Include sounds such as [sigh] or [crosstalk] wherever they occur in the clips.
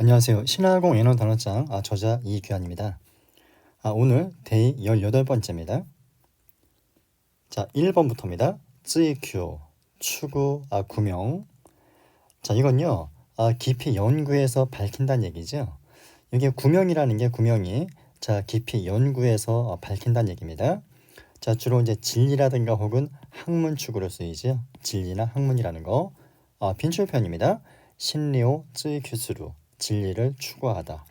안녕하세요. 신화공 예능 단어장 아, 저자 이규환입니다. 아, 오늘 데이 18번째입니다. 자, 1번부터입니다. 쯔이큐, 추구, 아, 구명. 자, 이건요. 아, 깊이 연구해서 밝힌다는 얘기죠. 이게 구명이라는 게 구명이 자, 깊이 연구해서 어, 밝힌다는 얘기입니다. 자, 주로 이제 진리라든가 혹은 학문 축으로 쓰이죠. 진리나 학문이라는 거. 아, 빈출편입니다. 신리오 쯔이큐스루 진리를 추구하다.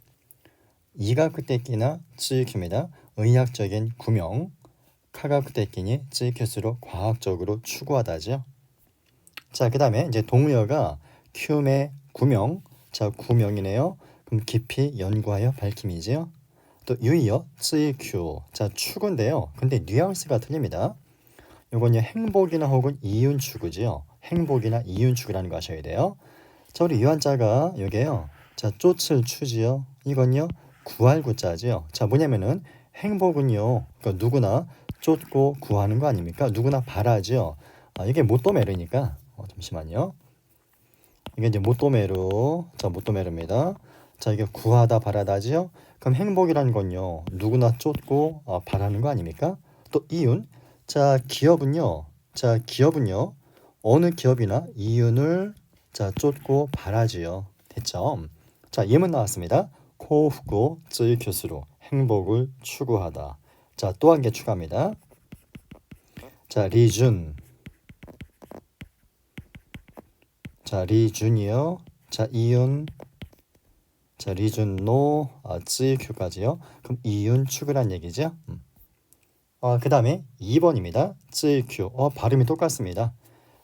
이가쿠테키나 쯔이큐입니다. 의학적인 구명. 카가쿠테키니 쯔이큐스로 과학적으로 추구하다죠. 자, 그 다음에 이제 동의어가 큐메 구명. 자, 구명이네요. 그럼 깊이 연구하여 밝힘이지요. 또 유의어 쯔이큐. 자, 추구인데요. 근데 뉘앙스가 틀립니다. 요건요 행복이나 혹은 이윤 추구지요. 행복이나 이윤 추구라는 거 아셔야 돼요. 자, 우리 유한자가 요게요. 자, 쫓을 추지요. 이건요 구할 구자지요. 자, 뭐냐면은 행복은요. 그러니까 누구나 쫓고 구하는 거 아닙니까? 누구나 바라지요. 아, 이게 모토메르니까. 어, 잠시만요. 이게 이제 모토메르. 자, 모토메르입니다. 자, 이게 구하다 바라다지요. 그럼 행복이라는 건요. 누구나 쫓고 아, 바라는 거 아닙니까? 또 이윤. 자, 기업은요. 자, 기업은요. 어느 기업이나 이윤을 자, 쫓고 바라지요. 됐죠? 자, 예문 나왔습니다. 코후고 쯔이큐스로 행복을 추구하다. 자, 또 한 개 추가합니다. 자, 리준. 자, 리준이요. 자, 이윤. 자, 리준 노 아, 쯔이큐까지요. 그럼 이윤 추구란 얘기죠. 음. 아, 그 다음에 2번입니다. 쯔이큐. 어, 발음이 똑같습니다.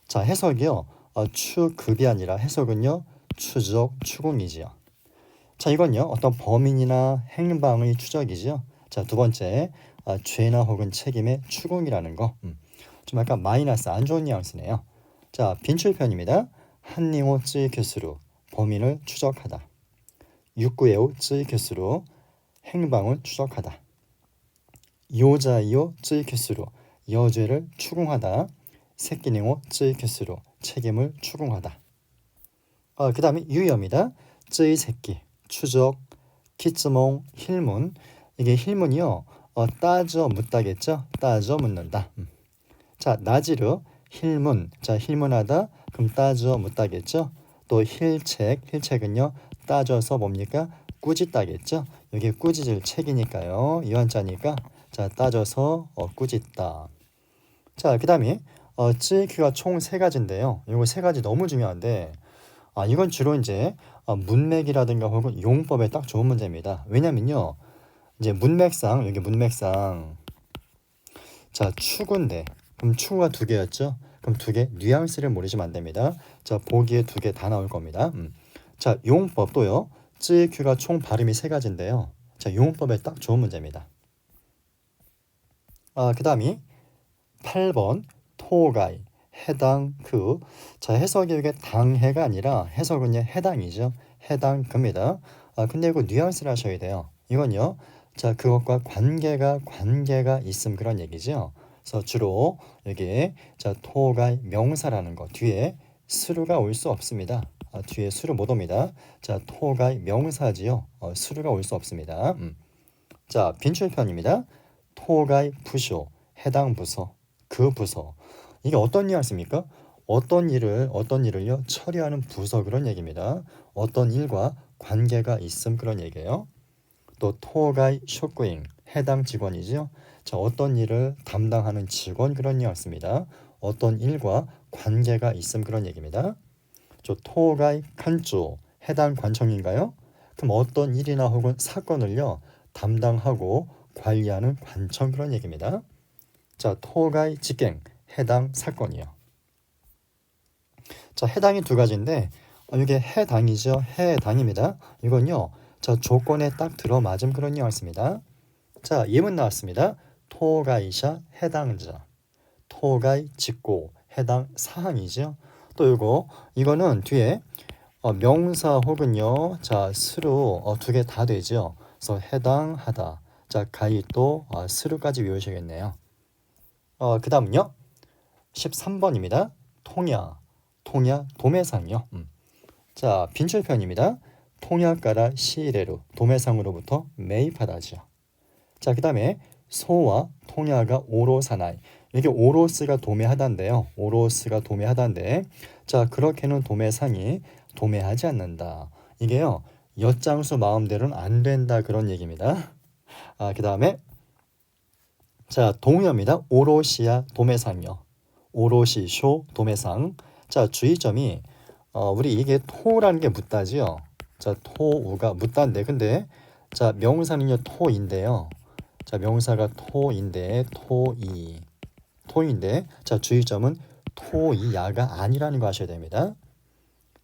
자, 해석이요. 어, 추급이 아니라 해석은요. 추적, 추궁이지요. 자, 이건요. 어떤 범인이나 행방의 추적이지요. 자, 두 번째. 아, 죄나 혹은 책임의 추궁이라는 거. 음. 좀 약간 마이너스 안 좋은 뉘앙스네요. 자, 빈출편입니다. 한닝호 쯔이큐스로 범인을 추적하다. 육구에오 쯔이큐스로 행방을 추적하다. 요자이오 쯔이큐스로 여죄를 추궁하다. 새끼닝오 쯔이큐스로 책임을 추궁하다. 아, 그 다음에 유의어입니다. 쯔이 새끼, 추적, 키츠몽, 힐문. 이게 힐문이요. 어, 따져 묻다겠죠? 따져 묻는다. 음. 자, 나지르, 힐문. 자, 힐문하다. 그럼 따져 묻다겠죠? 또 힐책, 힐책은요. 따져서 뭡니까? 꾸짖다겠죠? 여기 꾸짖을 책이니까요. 이완자니까 자, 따져서 어, 꾸짖다. 자, 그 다음에 어, 쯔이큐가 총 세 가지인데요. 이거 세 가지 너무 중요한데 아, 이건 주로 이제 어, 문맥이라든가 혹은 용법에 딱 좋은 문제입니다. 왜냐면요. 이제 문맥상 여기 문맥상 자, 추구인데 그럼 추구가 두 개였죠? 그럼 두 개 뉘앙스를 모르시면 안 됩니다. 자, 보기에 두 개 다 나올 겁니다. 음. 자, 용법도요. 쯔이큐가 총 발음이 세 가지인데요. 자, 용법에 딱 좋은 문제입니다. 아, 그다음이 8번 토가이 해당 그 자, 해석이 이게 당해가 아니라 해석은 해당이죠. 해당 그입니다. 아, 근데 이거 뉘앙스를 하셔야 돼요. 이건요. 자, 그것과 관계가 관계가 있음 그런 얘기죠. 그래서 주로 여기 자, 토가이 명사라는 거 뒤에 수루가 올 수 없습니다. 아, 뒤에 수루 못 옵니다. 자, 토가이 명사지요. 어, 수루가 올 수 없습니다. 음. 자, 빈출편입니다. 토가이 부쇼 해당 부서 그 부서 이게 어떤 뉘앙스입니까? 어떤 일을 어떤 일을요 처리하는 부서 그런 얘기입니다. 어떤 일과 관계가 있음 그런 얘기예요. 또 토가이 쇼크잉 해당 직원이죠. 자 어떤 일을 담당하는 직원 그런 뉘앙스입니다. 어떤 일과 관계가 있음 그런 얘기입니다. 저 토가이 칸조 해당 관청인가요? 그럼 어떤 일이나 혹은 사건을요 담당하고 관리하는 관청 그런 얘기입니다. 자, 토가이 직갱 해당 사건이요. 자, 해당이 두 가지인데 어, 이게 해당이죠. 해당입니다. 이건요. 자, 조건에 딱 들어맞음 그런 뉘앙스입니다. 자, 예문 나왔습니다. 토가이샤 해당자. 토가이 직고 해당 사항이죠. 또 이거 이거는 뒤에 어, 명사 혹은요. 자, 스루 어, 두 개 다 되죠. 그래서 해당하다. 자, 가이 또 어, 스루까지 외우셔야겠네요. 어, 그 다음은요. 13번입니다. 통야, 통야, 도매상이요. 음. 자, 빈출편입니다. 통야가라 시레로 도매상으로부터 매입하다죠. 자, 그 다음에 소와 통야가 오로사나이 이게 오로스가 도매하다인데요. 오로스가 도매하다인데 자 그렇게는 도매상이 도매하지 않는다. 이게요 엿장수 마음대로는 안 된다 그런 얘기입니다. 아 그다음에 자 동요입니다. 오로시야 도매상요. 오로시 쇼 도매상. 자 주의점이 어, 우리 이게 토라는 게 묻다지요. 자 토우가 묻다인데 근데 자 명사는요 토인데요. 자 명사가 토인데 토이 토인데 자 주의점은 토이야가 아니라는 거 아셔야 됩니다.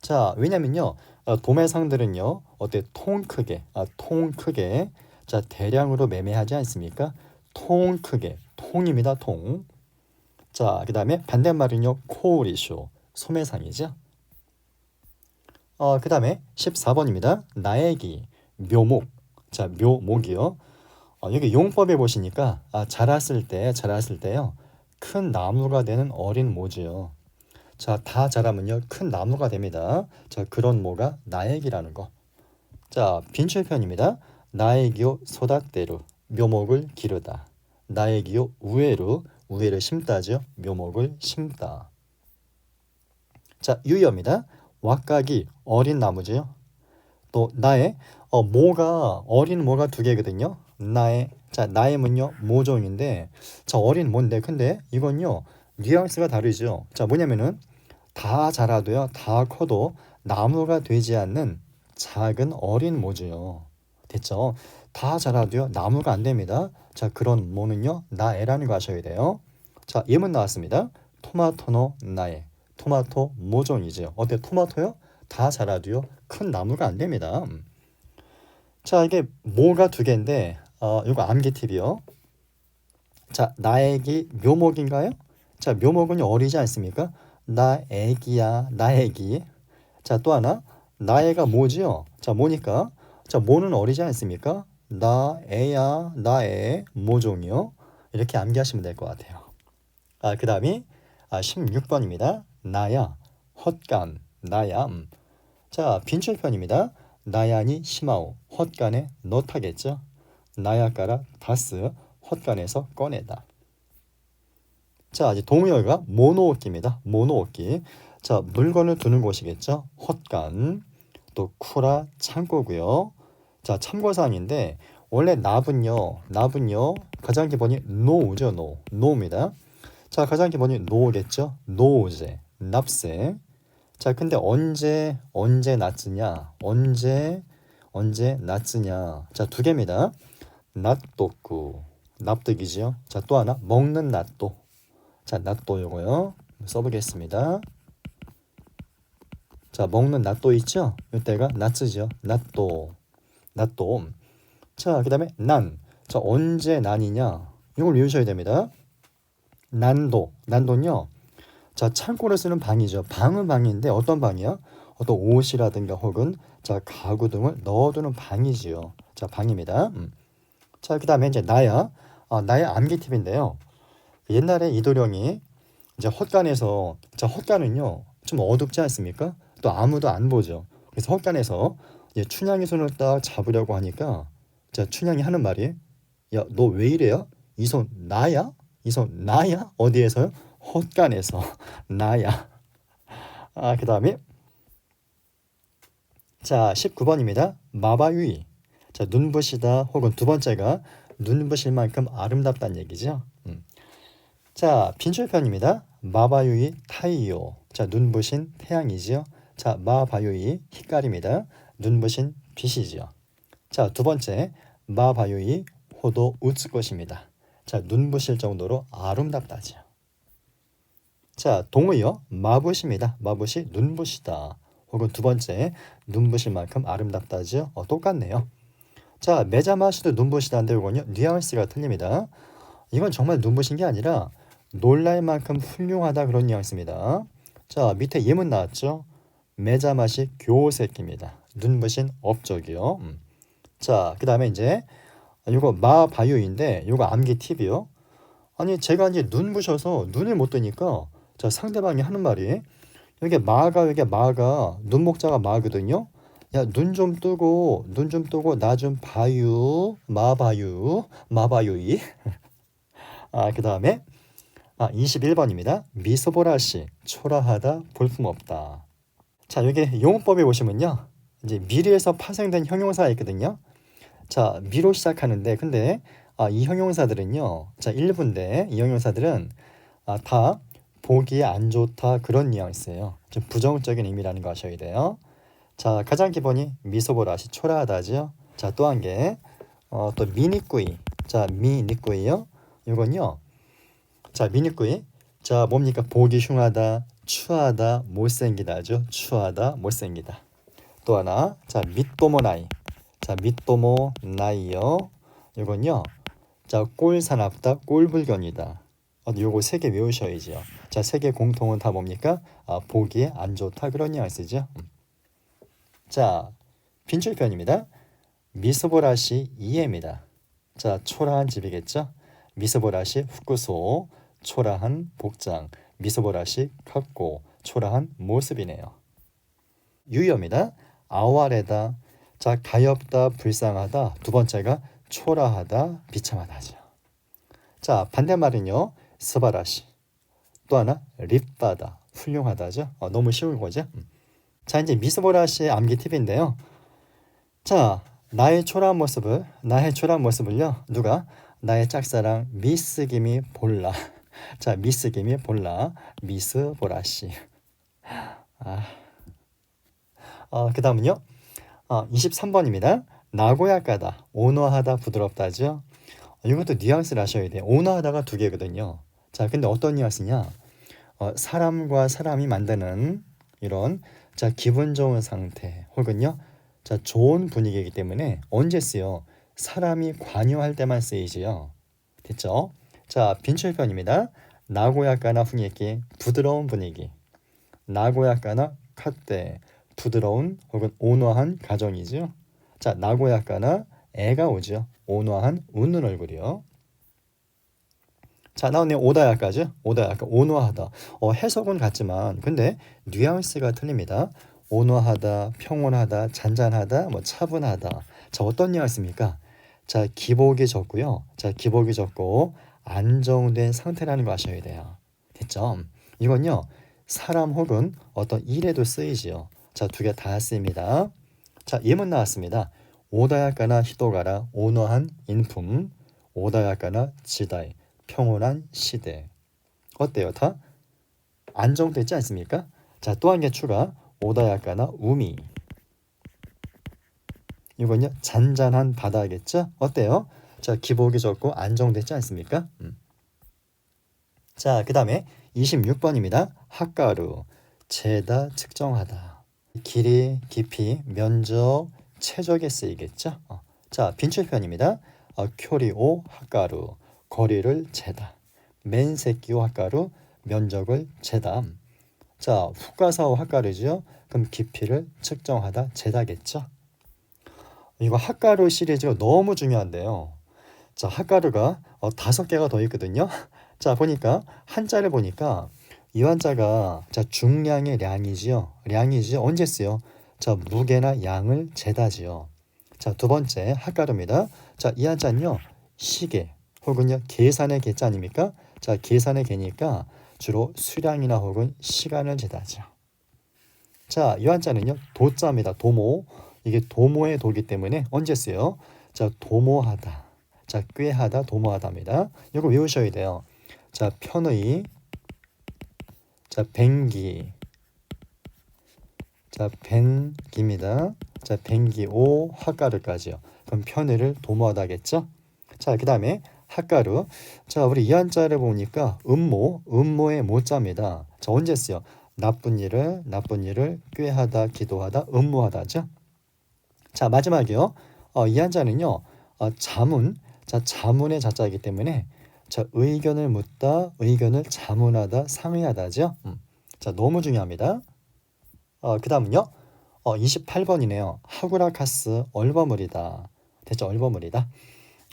자 왜냐면요 어, 도매상들은요 어때 통 크게 아, 통 크게 자 대량으로 매매하지 않습니까? 통 크게 통입니다 통. 자 그 다음에 반대말은요 코리쇼 소매상이죠. 어 그 다음에 14번입니다. 나애기 묘목 자 묘목이요. 어, 여기 용법에 보시니까 아, 자랐을 때 자랐을 때요 큰 나무가 되는 어린 모지요. 자, 다 자라면요 큰 나무가 됩니다. 자, 그런 모가 나액이라는 거. 자, 빈출편입니다. 나액이요 소다대로 묘목을 기르다. 나액이요 우회로 우회를 심다죠. 묘목을 심다. 자, 유의어입니다. 왁각이 어린 나무지요. 또 나의 어, 모가 어린 모가 두 개거든요. 나의 자 나의 문요 모종인데 자 어린 뭔데 근데 이건요 뉘앙스가 다르죠. 자 뭐냐면은 다 자라도요 다 커도 나무가 되지 않는 작은 어린 모지요. 됐죠? 다 자라도요 나무가 안 됩니다. 자 그런 모는요 나애라는 거 아셔야 돼요. 자 예문 나왔습니다. 토마토노 나애 토마토 모종이죠. 어때 토마토요? 다 자라도요 큰 나무가 안 됩니다. 자 이게 모가 두 개인데 어 이거 암기 팁이요. 자 나애기 묘목인가요? 자 묘목은 어리지 않습니까? 나 애기야 나 애기. 자또 하나 나애가 뭐지요? 자 뭐니까? 자 모는 어리지 않습니까? 나 애야 나애 모종이요. 이렇게 암기하시면 될 것 같아요. 아 그 다음이 아 16번입니다. 나야 헛간 음. 자 빈출편입니다. 나야니 시마오 헛간에 넣다겠죠. 나야가라 다스 헛간에서 꺼내다. 자 이제 동요가 모노오키입니다. 모노오키. 자 물건을 두는 곳이겠죠. 헛간. 또 쿠라 창고고요. 자 참고사항인데 원래 납은요 납은요 가장 기본이 노우죠 노 노입니다. 자 가장 기본이 노겠죠. 노제 납세. 자 근데 언제 언제 낫느냐 언제 언제 낫느냐 자 두 개입니다. 낫도구 납득이지요. 자 또 하나 먹는 낫도. 자 낫도 요거요. 써보겠습니다. 자 먹는 낫도 있죠. 이때가 낫스죠. 낫도 낫도. 자 그 다음에 난. 자 언제 난이냐 이걸 외우셔야 됩니다. 난도 난도는요. 자 창고를 쓰는 방이죠. 방은 방인데 어떤 방이야? 어떤 옷이라든가 혹은 자 가구 등을 넣어두는 방이지요. 자 방입니다. 음. 자, 그 다음에 이제 나야. 아, 나의 암기 팁인데요. 옛날에 이도령이 이제 헛간에서, 자, 헛간은요, 좀 어둡지 않습니까? 또 아무도 안 보죠. 그래서 헛간에서 이제 춘향이 손을 딱 잡으려고 하니까, 자, 춘향이 하는 말이, 야, 너 왜 이래요? 이 손 나야? 이 손 나야? 어디에서요? 헛간에서. [laughs] 나야. 아, 그 다음에, 자, 19번입니다. 마바유이. 자, 눈부시다 혹은 두 번째가 눈부실 만큼 아름답다는 얘기죠. 음. 자, 빈출편입니다. 마바유이 타이요. 자, 눈부신 태양이지요. 자, 마바유이 희깔입니다. 눈부신 빛이지요. 자, 두 번째 마바유이 호도 우츠 것입니다. 자, 눈부실 정도로 아름답다지요. 자, 동의어 마부시입니다. 마부시 눈부시다. 혹은 두 번째 눈부실 만큼 아름답다지요. 어, 똑같네요. 자, 매자마시도 눈부시다인데 이건요 뉘앙스가 틀립니다. 이건 정말 눈부신 게 아니라 놀랄 만큼 훌륭하다 그런 뉘앙스입니다. 자, 밑에 예문 나왔죠? 매자마시 교색입니다. 눈부신 업적이요. 음. 자, 그 다음에 이제 이거 마바유인데 이거 암기 팁이요. 아니 제가 이제 눈부셔서 눈을 못 뜨니까 자 상대방이 하는 말이 여기 마가 여기 마가 눈목자가 마거든요. 야, 눈 좀 뜨고, 눈 좀 뜨고, 나 좀 봐유, 마봐유, 마봐유이. 아, 그 다음에, 아, 21번입니다. 미소보라 씨, 초라하다, 볼품없다. 자, 여기 용어법에 보시면요. 이제 미리에서 파생된 형용사가 있거든요. 자, 미로 시작하는데, 근데, 아, 이 형용사들은요. 자, 일부인데, 이 형용사들은, 아, 다 보기에 안 좋다, 그런 뉘앙스예요. 좀 부정적인 의미라는 거 아셔야 돼요. 자, 가장 기본이 미소보라시 초라하다죠. 자, 또 한 개. 어, 또 미니꾸이. 자, 미니꾸이요. 이건요. 자, 미니꾸이. 자, 뭡니까? 보기 흉하다, 추하다, 못생기다죠. 추하다, 못생기다. 또 하나. 자, 밑도모 나이. 자, 밑도모 나이요. 이건요. 자, 꼴사납다, 꼴불견이다. 어, 요거 세 개 외우셔야지요. 자, 세 개 공통은 다 뭡니까? 아, 보기에 안 좋다 그런 뉘앙스죠. 음. 자, 빈줄편입니다. 미스보라시 이해입니다. 자, 초라한 집이겠죠? 미스보라시 후쿠소, 초라한 복장, 미스보라시 컸고 초라한 모습이네요. 유효입니다. 아와레다, 자, 가엾다, 불쌍하다. 두 번째가 초라하다, 비참하다죠. 자, 반대말은요. 스바라시. 또 하나 립바다, 훌륭하다죠. 어, 너무 쉬운 거죠. 음. 자 이제 미스보라 씨의 암기 팁인데요. 자 나의 초라한 모습을 나의 초라한 모습을요 누가 나의 짝사랑 미스 김이 볼라. [laughs] 자 미스 김이 볼라 미스 보라 씨. 아, 어, 그 다음은요. 어, 23번입니다. 나고야가다, 온화하다, 부드럽다죠. 이것도 뉘앙스를 아셔야 돼요. 온화하다가 두 개거든요. 자, 근데 어떤 뉘앙스냐? 어, 사람과 사람이 만드는 이런 자 기분 좋은 상태 혹은요 자 좋은 분위기이기 때문에 언제 쓰요 사람이 관여할 때만 쓰이지요 됐죠 자 빈출편입니다 나고야까나 훈이기 부드러운 분위기 나고야까나 카때 부드러운 혹은 온화한 가정이죠 자 나고야까나 애가 오죠 온화한 웃는 얼굴이요. 자 나오네 오다야까지 오다야까 온화하다. 어, 해석은 같지만 근데 뉘앙스가 틀립니다. 온화하다 평온하다 잔잔하다 뭐 차분하다. 자 어떤 뉘앙스입니까? 자 기복이 적고요. 자 기복이 적고 안정된 상태라는 거 아셔야 돼요. 됐죠? 이건요 사람 혹은 어떤 일에도 쓰이지요 자 두 개 다 쓰입니다 자 예문 나왔습니다 오다야까나 히도가라 온화한 인품 오다야까나 지다이 평온한 시대. 어때요? 다 안정됐지 않습니까? 자, 또 한 개 추가. 오다야카나 우미. 이건요. 잔잔한 바다겠죠? 어때요? 자, 기복이 적고 안정됐지 않습니까? 음. 자, 그 다음에 26번입니다. 학가루. 재다 측정하다. 길이, 깊이, 면적, 최적에 쓰이겠죠? 어. 자, 빈출편입니다. 어, 쿄리오 학가루. 거리를 재다. 맨세끼오 학가루 면적을 재다. 자, 후가사오 학가루죠. 그럼 깊이를 측정하다, 재다겠죠. 이거 학가루 시리즈가 너무 중요한데요. 자, 학가루가 어, 다섯 개가 더 있거든요. [laughs] 자, 보니까 한자를 보니까 이 한자가 자 중량의 량이지요. 량이지요. 언제 쓰요? 자, 무게나 양을 재다지요. 자, 두 번째 학가루입니다. 자, 이 한자는요. 시계, 혹은요 계산의 계자 아닙니까? 자 계산의 계니까 주로 수량이나 혹은 시간을 재다죠. 자, 이 한자는요 도자입니다. 도모. 이게 도모의 도기 때문에 언제 쓰요? 자, 도모하다. 자, 꾀하다, 도모하다입니다. 이거 외우셔야 돼요. 자, 편의. 자, 뱅기. 자, 벤기입니다. 자, 뱅기 오 화가르까지요. 그럼 편의를 도모하다겠죠? 자, 그 다음에 학가루. 자, 우리 이 한자를 보니까 음모, 음모의 모자입니다. 자, 언제 쓰요? 나쁜 일을, 나쁜 일을 꾀하다, 기도하다, 음모하다죠. 자, 마지막이요. 어, 이 한자는요. 어, 자문. 자, 자문의 자자이기 때문에 자, 의견을 묻다, 의견을 자문하다, 상의하다죠. 음. 자, 너무 중요합니다. 어, 그다음은요. 어, 28번이네요. 하구라카스 얼버무리다. 됐죠? 얼버무리다.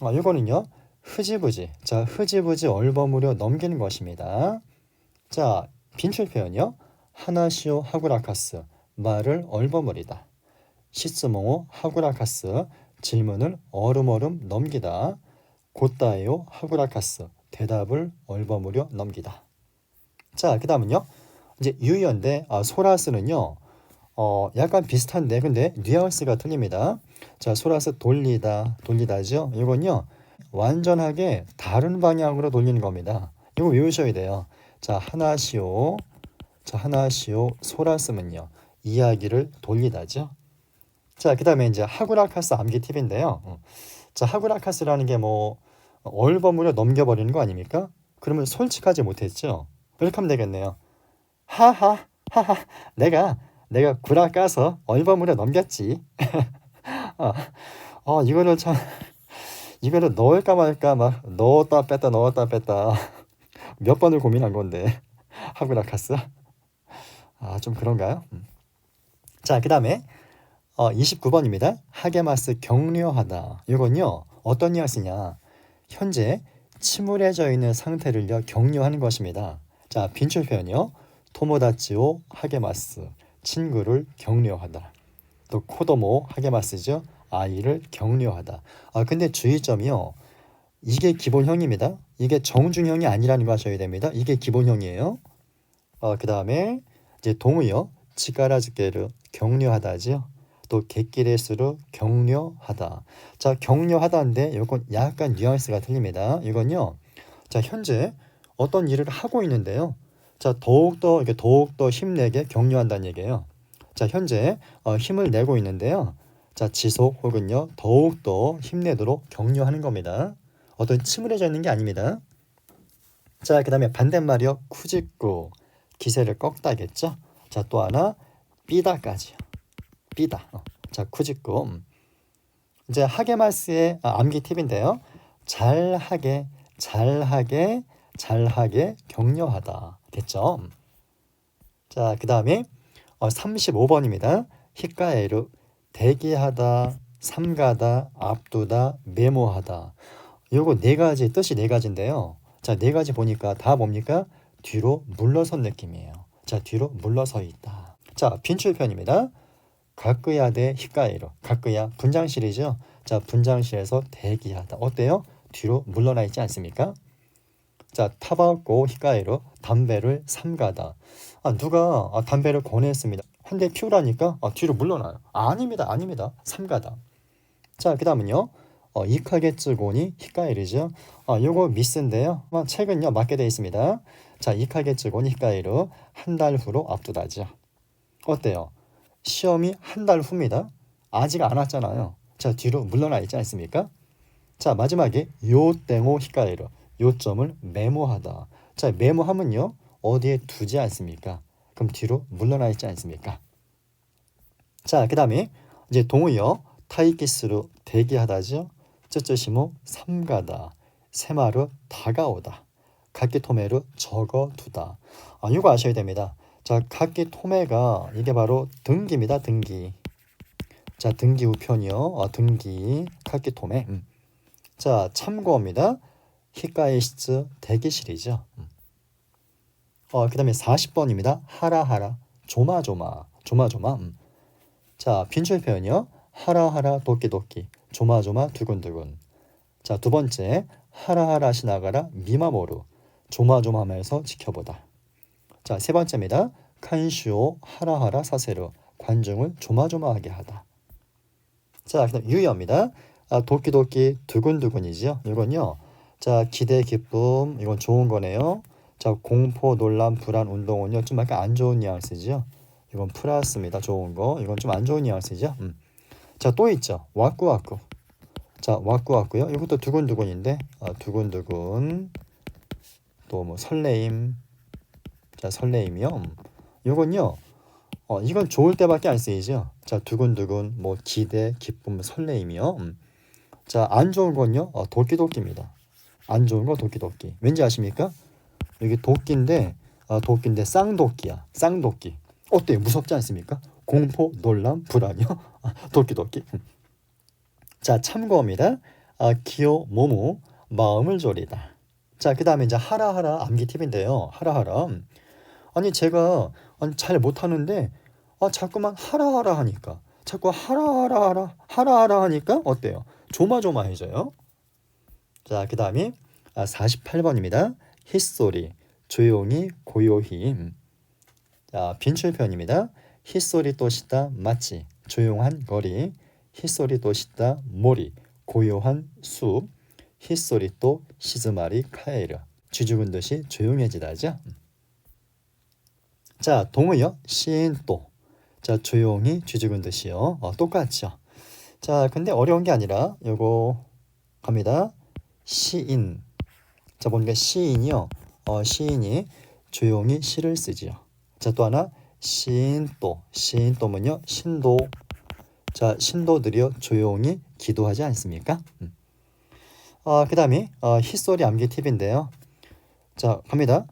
어, 이거는요. 흐지부지. 자, 흐지부지 얼버무려 넘기는 것입니다. 자, 빈출 표현이요. 하나시오 하구라카스. 말을 얼버무리다. 시스몽오 하구라카스 질문을 어rum어름 넘기다 곧다에요. 하구라카스. 대답을 얼버무려 넘기다. 자 그 다음은요. 이제 유연데 아, 소라스는요. 어 약간 비슷한데 근데 뉘앙스가 틀립니다. 자 소라스 돌리다 돌리다죠. 이건요. 완전하게 다른 방향으로 돌리는 겁니다. 이거 외우셔야 돼요. 자 하나시오. 자 하나시오 소라스면요. 이야기를 돌리다죠. 자, 그 다음에 이제 하구라카스 암기 팁인데요. 어. 자, 하구라카스라는 게 뭐 얼버무려 넘겨버리는 거 아닙니까? 그러면 솔직하지 못했죠. 이렇게 하면 되겠네요. 하하, 하하, 내가 내가 구라 까서 얼버무려 넘겼지. 아, [laughs] 어, 이거를 참 이거를 넣을까 말까 막 넣었다 뺐다 넣었다 뺐다 몇 번을 고민한 건데 하구라카스. 아, 좀 그런가요? 음. 자, 그 다음에 어, 29번입니다. 하게마스 격려하다. 이건요. 어떤 뉘앙스냐. 현재 침울해져 있는 상태를요. 격려하는 것입니다. 자, 빈출 표현이요. 토모다치오 하게마스. 친구를 격려하다. 또 코도모 하게마스죠. 아이를 격려하다. 아, 근데 주의점이요. 이게 기본형입니다. 이게 정중형이 아니라는 거 하셔야 됩니다. 이게 기본형이에요. 어, 그 다음에 이제 동의요. 치가라즈게를 격려하다지요. 또 객기레스로 격려하다. 자, 격려하다인데 이건 약간 뉘앙스가 틀립니다. 이건요. 자, 현재 어떤 일을 하고 있는데요. 자, 더욱더 이게 더욱더 힘내게 격려한다는 얘기예요. 자, 현재 어, 힘을 내고 있는데요. 자, 지속 혹은요. 더욱더 힘내도록 격려하는 겁니다. 어떤 침울해져 있는 게 아닙니다. 자, 그다음에 반대말이요. 쿠짓고 기세를 꺾다겠죠. 자, 또 하나 삐다까지요. 삐다. 어. 자. 음. 이제 하게마스의 아, 암기 팁인데요. 잘하게, 잘하게, 잘하게 격려하다. 됐죠? 음. 자, 그 다음에 어, 35번입니다. 히카에루 대기하다, 삼가다, 앞두다, 메모하다. 요거 네 가지 뜻이 네 가지인데요. 자, 네 가지 보니까 다 뭡니까? 뒤로 물러선 느낌이에요. 자, 뒤로 물러서 있다. 자, 빈출편입니다. 가끄야 대 히카이로 가끄야 분장실이죠. 자 분장실에서 대기하다 어때요? 뒤로 물러나 있지 않습니까? 자 타바코 히카이로 담배를 삼가다. 아 누가 아, 담배를 권했습니다. 한 대 피우라니까 아, 뒤로 물러나요. 아, 아닙니다, 아닙니다. 삼가다. 자 그다음은요. 어, 이카게츠고니 히카이르죠. 아 요거 미스인데요. 아, 책은요 맞게 되어 있습니다. 자 이카게츠고니 히카이르 한 달 후로 앞두다죠. 어때요? 시험이 한 달 후입니다. 아직 안 왔잖아요. 자 뒤로 물러나 있지 않습니까? 자 마지막에 요땡오 히카에로 요점을 메모하다. 자 메모하면요 어디에 두지 않습니까? 그럼 뒤로 물러나 있지 않습니까? 자 그 다음에 이제 동의어 타이키스로 대기하다죠. 쩌쩌시모 삼가다 세마루 다가오다 각기토메로 적어두다. 아 이거 아셔야 됩니다. 자, 각기 토메가 이게 바로 등기입니다. 등기. 자, 등기 우편이요. 어, 등기 각기 토메. 음. 자, 참고입니다. 히카이시츠 대기실이죠. 음. 어, 그다음에 40번입니다. 하라하라 조마조마 조마조마. 음. 자, 빈줄 표현이요. 하라하라 도끼도끼 조마조마 두근두근. 자, 두 번째 하라하라 시나가라 미마모루 조마조마하면서 지켜보다. 자, 세 번째입니다. 칸슈오 하라하라 사세로 관중을 조마조마하게 하다. 자, 그다음 유의어입니다. 아, 도끼도끼 두근두근이죠. 이건요. 자, 기대 기쁨 이건 좋은 거네요. 자, 공포 논란 불안 운동은요. 좀 약간 안 좋은 뉘앙스죠. 이건 플러스입니다. 좋은 거. 이건 좀 안 좋은 뉘앙스죠. 음. 자, 또 있죠. 와꾸와꾸. 자, 와꾸와꾸요. 이것도 두근두근인데 아, 두근두근 또 뭐 설레임 자, 설레임이요. 이건요. 어, 이건 좋을 때밖에 안 쓰이죠. 자, 두근두근, 뭐 기대, 기쁨, 설레임이요. 음. 자, 안 좋은 건요. 어, 도끼도끼입니다. 안 좋은 거 도끼도끼. 왠지 아십니까? 여기 도끼인데 어, 도끼인데 쌍도끼야. 쌍도끼. 어때요? 무섭지 않습니까? 공포, 논란, 불안이요. 아, 도끼도끼. 음. 자, 참고입니다. 아, 기호 모모 마음을 졸이다. 자, 그 다음에 이제 하라하라 암기 팁인데요. 하라하라. 아니 제가 아니 잘 못하는데 아 자꾸만 하라 하라 하니까 자꾸 하라 하라 하라 하라 하라 하니까 어때요? 조마조마해져요. 자, 그 다음이 아, 48번입니다. his소리 조용히 고요히 음. 자, 빈출편입니다. his소리 또 시다 마치 조용한 거리 his소리 또 시다 모리 고요한 숲 his소리 또 시즈마리 카에르 쥐죽은 듯이 조용해지다죠. 음. 자, 동의어 시인 또. 자, 조용히 쥐죽은 듯이요. 어, 똑같죠. 자, 근데 어려운 게 아니라 요거 갑니다. 시인. 자, 보니까 시인이요. 어, 시인이 조용히 시를 쓰지요. 자, 또 하나 시인 또. 시인 또면요. 신도. 자, 신도들이요. 조용히 기도하지 않습니까? 음. 아, 그다음에 어, his소리 암기 팁인데요. 자, 갑니다.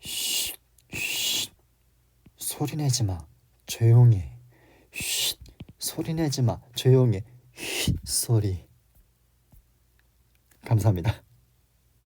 쉬, 쉬, 소리 내지 마. 조용히. 쉬, 소리 내지 마. 조용히. 휘, 소리. 감사합니다.